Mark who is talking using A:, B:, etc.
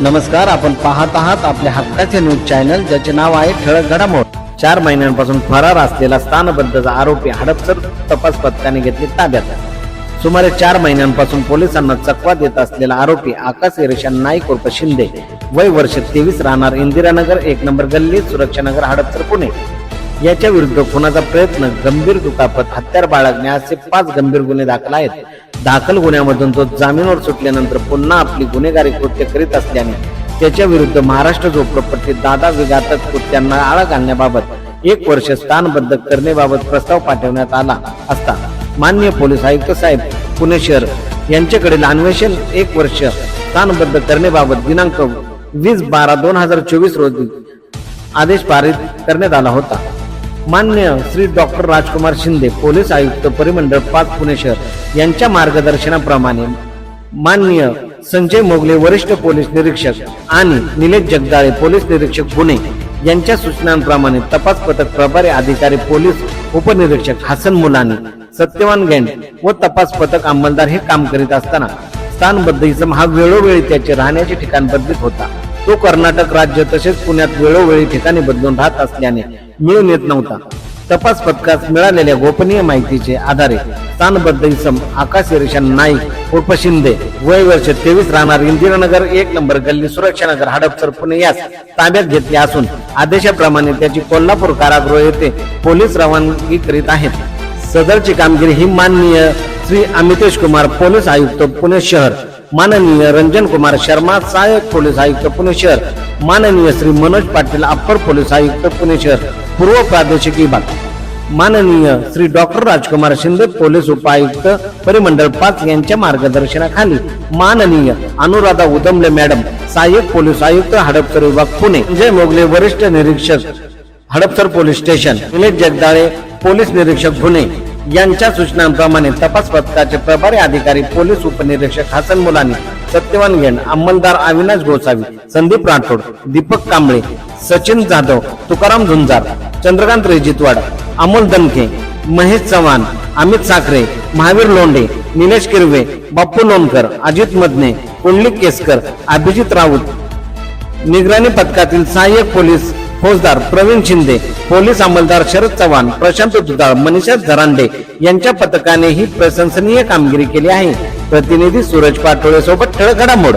A: नमस्कार आपण पाहत आहात आपल्या हक्काचे न्यूज चॅनल ज्याचे नाव आहे ठळक घडामोड. चार महिन्यांपासून फरार असलेला स्थानबद्धचा आरोपी हडपसर तपास पथकाने घेतली ताब्यात. सुमारे चार महिन्यांपासून पोलिसांना चकवा देत असलेला आरोपी आकाश इरेशान नाईक उर्फ शिंदे वय वर्ष तेवीस राहणार इंदिरानगर एक नंबर गल्ली सुरक्षानगर हडपसर पुणे. याच्या विरुद्ध खुनाचा प्रयत्न गंभीर दुखापत हत्यार बाळगणे असे पाच गंभीर गुन्हे दाखल आहेत. दाखल गुन्ह्यामधून तो जामीनवर सुटल्यानंतर पुन्हा आपली गुन्हेगारी कृत्य करीत असल्याने त्याच्या विरुद्ध महाराष्ट्र झोपडपट्टी दादा विघातक कृत्यांना आळा घालण्याबाबत एक वर्ष स्थानबद्ध करण्याबाबत प्रस्ताव पाठवण्यात आला असता मान्य पोलीस आयुक्त साहेब पुणे शहर यांच्याकडील अन्वेषण एक वर्ष स्थानबद्ध करण्याबाबत दिनांक वीस बारा दोन हजार चोवीस रोजी आदेश पारित करण्यात आला होता. मान्य श्री डॉक्टर राजकुमार शिंदे पोलीस आयुक्त परिमंडळ पाच पुणे शहर यांच्या मार्गदर्शनाप्रमाणे मान्य संजय मोगले वरिष्ठ पोलीस निरीक्षक आणि निलेश जगदाळे पोलीस निरीक्षक गुन्हे यांच्या सूचनांप्रमाणे तपास पथक प्रभारी अधिकारी पोलीस उपनिरीक्षक हसन मुलानी सत्यवान गेंड व तपास पथक अंमलदार हे काम करीत असताना स्थानबद्ध इसम हा वेळोवेळी त्याचे राहण्याचे ठिकाण बदलीत होता. तो कर्नाटक राज्य तसेच पुण्यात वेळोवेळी ठिकाणी बदलून राहत असल्याने मिळून येत नव्हता. तपास पथकास मिळालेल्या गोपनीय माहितीचे आधारे स्थानबद्ध इसम आकाश इरेशान नाईक उर्फ शिंदे वय वर्ष तेवीस राहणार इंदिरानगर एक नंबर गल्ली सुरक्षानगर हडपसर पुणे यास ताब्यात घेतले असून आदेशाप्रमाणे त्याची कोल्हापूर कारागृह येथे पोलीस रवानगी करीत आहेत. सदरची कामगिरी ही माननीय श्री अमितेश कुमार पोलीस आयुक्त पुणे शहर. माननीय रंजन कुमार शर्मा सहाय्यक पोलीस आयुक्त पुणे शहर माननीय श्री मनोज पाटील अप्पर पोलीस आयुक्त पुणे शहर पूर्व प्रादेशिक विभाग. माननीय श्री डॉक्टर राजकुमार शिंदे पोलीस उपायुक्त परिमंडळ पाच यांच्या मार्गदर्शनाखाली. माननीय अनुराधा उदमले मॅडम सहाय्यक पोलीस आयुक्त हडपसर विभाग पुणे. जय मोगले वरिष्ठ निरीक्षक Hadapsar police station. Nilesh Jagdale police निरीक्षक पुणे. यांच्या सूचनांप्रमाणे तपास पथकाचे प्रभारी अधिकारी पोलीस उपनिरीक्षक हसन मुलानी सत्यवान घेण अंमलदार अविनाश गोसावी संदीप राठोड दीपक कांबळे सचिन जाधव तुकाराम झुंजार चंद्रकांत रेजितवाड अमोल दनके महेश चव्हाण अमित साखरे महावीर लोंढे निलेश किरवे बाप्पू लोणकर अजित मदने कुंडली केसकर अभिजित राऊत. निगराणी पथकातील सहाय्यक पोलीस फौजदार प्रवीण शिंदे पोलीस अंमलदार शरद चव्हाण प्रशांत दुधाळ मनीषा झरांडे यांच्या पथकाने ही प्रशंसनीय कामगिरी केली आहे. प्रतिनिधी सूरज पाटोळे सोबत ठळक घडामोड.